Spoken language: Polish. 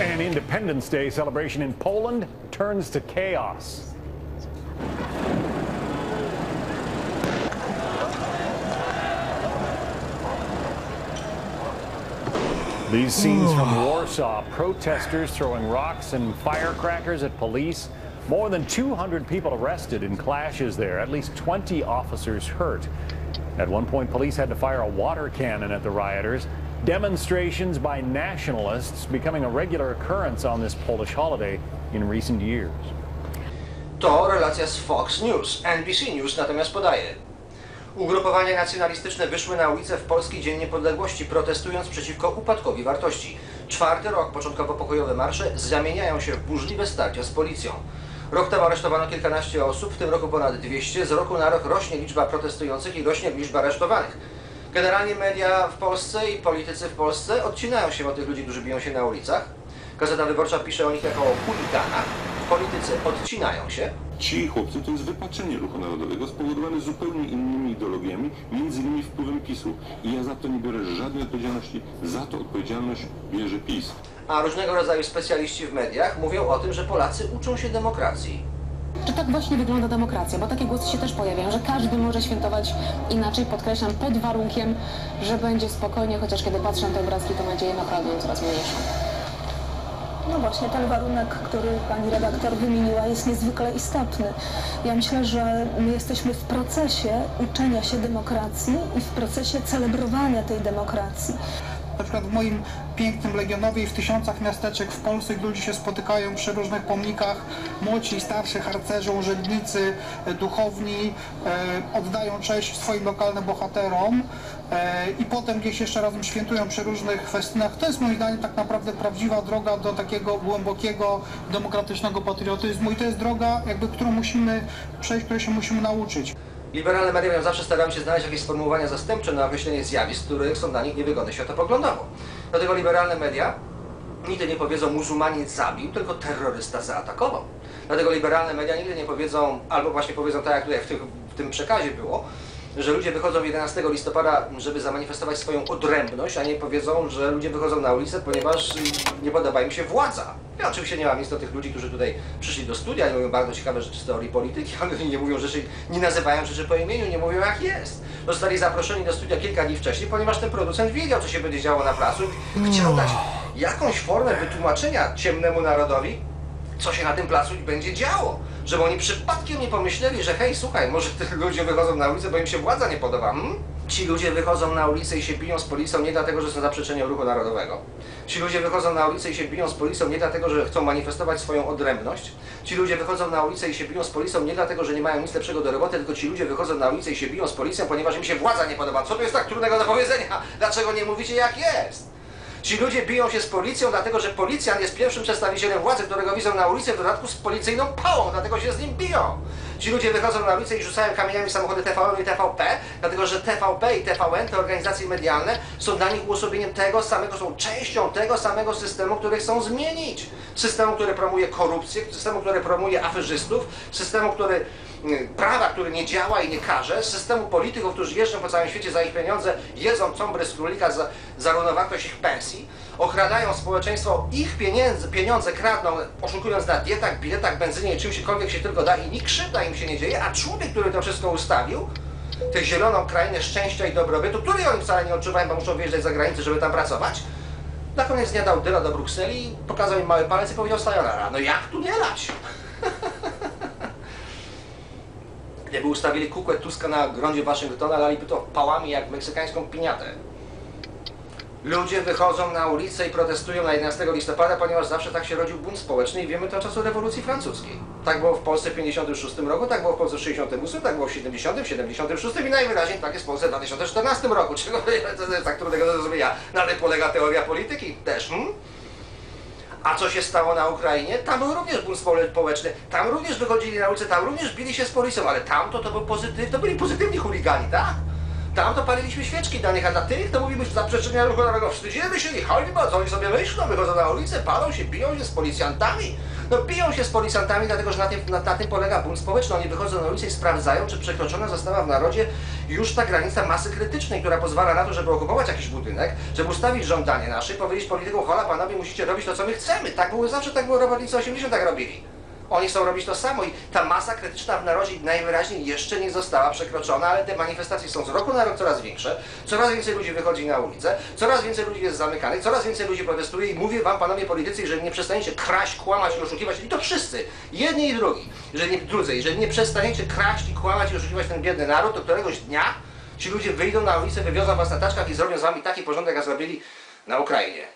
Independence Day celebration in Poland turns to chaos. These scenes from Warsaw protesters throwing rocks and firecrackers at police. More than 200 people arrested in clashes there, at least 20 officers hurt. At one point, police had to fire a water cannon at the rioters. Demonstrations by nationalists becoming a regular occurrence on this Polish holiday in recent years. To relacja z Fox News. NBC News natomiast podaje. Ugrupowania nacjonalistyczne wyszły na ulicę w Polski Dzień Niepodległości, protestując przeciwko upadkowi wartości. Czwarty rok początkowo pokojowe marsze zamieniają się w burzliwe starcia z policją. Rok temu aresztowano kilkanaście osób, w tym roku ponad 200. Z roku na rok rośnie liczba protestujących i rośnie liczba aresztowanych. Generalnie media w Polsce i politycy w Polsce odcinają się od tych ludzi, którzy biją się na ulicach. Gazeta Wyborcza pisze o nich jako o chuliganach. Politycy odcinają się. Ci chłopcy to jest wypaczenie ruchu narodowego spowodowane zupełnie innymi ideologiami, między innymi wpływem PiSu. I ja za to nie biorę żadnej odpowiedzialności, za to odpowiedzialność bierze PiS. A różnego rodzaju specjaliści w mediach mówią o tym, że Polacy uczą się demokracji. Czy tak właśnie wygląda demokracja? Bo takie głosy się też pojawiają, że każdy może świętować inaczej, podkreślam, pod warunkiem, że będzie spokojnie, chociaż kiedy patrzę na te obrazki, to nadzieję naprawdę coraz mniejszą. No właśnie, ten warunek, który pani redaktor wymieniła, jest niezwykle istotny. Ja myślę, że my jesteśmy w procesie uczenia się demokracji i w procesie celebrowania tej demokracji. Na przykład w moim pięknym Legionowie i w tysiącach miasteczek w Polsce, gdzie ludzie się spotykają przy różnych pomnikach, młodsi i starsi harcerze, urzędnicy, e, duchowni e, oddają cześć swoim lokalnym bohaterom e, i potem gdzieś jeszcze razem świętują przy różnych festynach. To jest moim zdaniem tak naprawdę prawdziwa droga do takiego głębokiego, demokratycznego patriotyzmu i to jest droga, jakby, którą musimy przejść, której się musimy nauczyć. Liberalne media mają zawsze starają się znaleźć jakieś sformułowania zastępcze na określenie zjawisk, które są dla nich niewygodne światopoglądowo. Dlatego liberalne media nigdy nie powiedzą muzułmanin zabił, tylko terrorysta zaatakował. Dlatego liberalne media nigdy nie powiedzą, albo właśnie powiedzą tak, jak tutaj w, w tym przekazie było, że ludzie wychodzą 11 listopada, żeby zamanifestować swoją odrębność, a nie powiedzą, że ludzie wychodzą na ulicę, ponieważ nie podoba im się władza. Ja oczywiście nie mam nic do tych ludzi, którzy tutaj przyszli do studia i mówią bardzo ciekawe rzeczy z teorii polityki, ale oni nie mówią rzeczy, nie nazywają rzeczy po imieniu, nie mówią jak jest. Zostali zaproszeni do studia kilka dni wcześniej, ponieważ ten producent wiedział, co się będzie działo na placu i chciał dać jakąś formę wytłumaczenia ciemnemu narodowi, co się na tym placu będzie działo. Żeby oni przypadkiem nie pomyśleli, że hej, słuchaj, może te ludzie wychodzą na ulicę, bo im się władza nie podoba. Hmm? Ci ludzie wychodzą na ulicę i się biją z policją nie dlatego, że są zaprzeczeniem ruchu narodowego. Ci ludzie wychodzą na ulicę i się biją z policją nie dlatego, że chcą manifestować swoją odrębność. Ci ludzie wychodzą na ulicę i się biją z policją nie dlatego, że nie mają nic lepszego do roboty, tylko ci ludzie wychodzą na ulicę i się biją z policją, ponieważ im się władza nie podoba. Co to jest tak trudnego do powiedzenia? Dlaczego nie mówicie jak jest? Ci ludzie biją się z policją, dlatego że policjant jest pierwszym przedstawicielem władzy, którego widzą na ulicy, w dodatku z policyjną pałą, dlatego się z nim biją. Ci ludzie wychodzą na ulicę i rzucają kamieniami samochody TVN i TVP, dlatego że TVP i TVN, te organizacje medialne, są dla nich uosobieniem tego samego, są częścią tego samego systemu, który chcą zmienić. Systemu, który promuje korupcję, systemu, który promuje aferzystów, systemu, który prawa, który nie działa i nie karze, systemu polityków, którzy jeżdżą po całym świecie za ich pieniądze, jedzą cąbry z królika za, za równowartość ich pensji, okradają społeczeństwo, ich pieniędzy, pieniądze kradną, oszukując na dietach, biletach, benzynie i czymśkolwiek się tylko da i nikt krzywda im się nie dzieje, a człowiek, który to wszystko ustawił, tę zieloną krainę szczęścia i dobrobytu, której oni wcale nie odczuwają, bo muszą wyjeżdżać za granicę, żeby tam pracować, na koniec dnia dał dyla do Brukseli, pokazał im mały palec i powiedział sayonara. No jak tu nie lać? Gdyby ustawili kukłę Tuska na grądzie Waszyngtona, laliby to pałami jak meksykańską piniatę. Ludzie wychodzą na ulicę i protestują na 11 listopada, ponieważ zawsze tak się rodził bunt społeczny i wiemy to od czasu rewolucji francuskiej. Tak było w Polsce w 56 roku, tak było w Polsce w 68, tak było w 70, w 76 i najwyraźniej tak jest w Polsce w 2014 roku. Czego tak trudnego do zrozumienia? Na tym polega teoria polityki też, hmm? A co się stało na Ukrainie? Tam był również bunt społeczny, tam również wychodzili na ulicę, tam również bili się z policją, ale tamto to, był pozytyw, to byli pozytywni chuligani, tak? Tam to paliliśmy świeczki dla nich, a dla tych to mówimy zaprzeczenia ruchu narodowego. Wstydzimy się, nie chodźmy, co oni sobie myślą, wychodzą na ulicę, palą się, biją się z policjantami. No biją się z policjantami, dlatego że na tym, na, na tym polega bunt społeczny. Oni wychodzą na ulicę i sprawdzają, czy przekroczona została w narodzie już ta granica masy krytycznej, która pozwala na to, żeby okupować jakiś budynek, żeby ustawić żądanie nasze i powiedzieć politykom, hola panowie, musicie robić to, co my chcemy. Tak było zawsze, tak było robotnicy 80 tak robili. Oni chcą robić to samo i ta masa krytyczna w narodzie najwyraźniej jeszcze nie została przekroczona, ale te manifestacje są z roku na rok coraz większe, coraz więcej ludzi wychodzi na ulicę, coraz więcej ludzi jest zamykanych, coraz więcej ludzi protestuje i mówię wam, panowie politycy, jeżeli nie przestaniecie kraść, kłamać i oszukiwać, i to wszyscy, jedni i drugi, jeżeli nie, drudzy, jeżeli nie przestaniecie kraść i kłamać i oszukiwać ten biedny naród, to któregoś dnia ci ludzie wyjdą na ulicę, wywiozą was na taczkach i zrobią z wami taki porządek, jak zrobili na Ukrainie.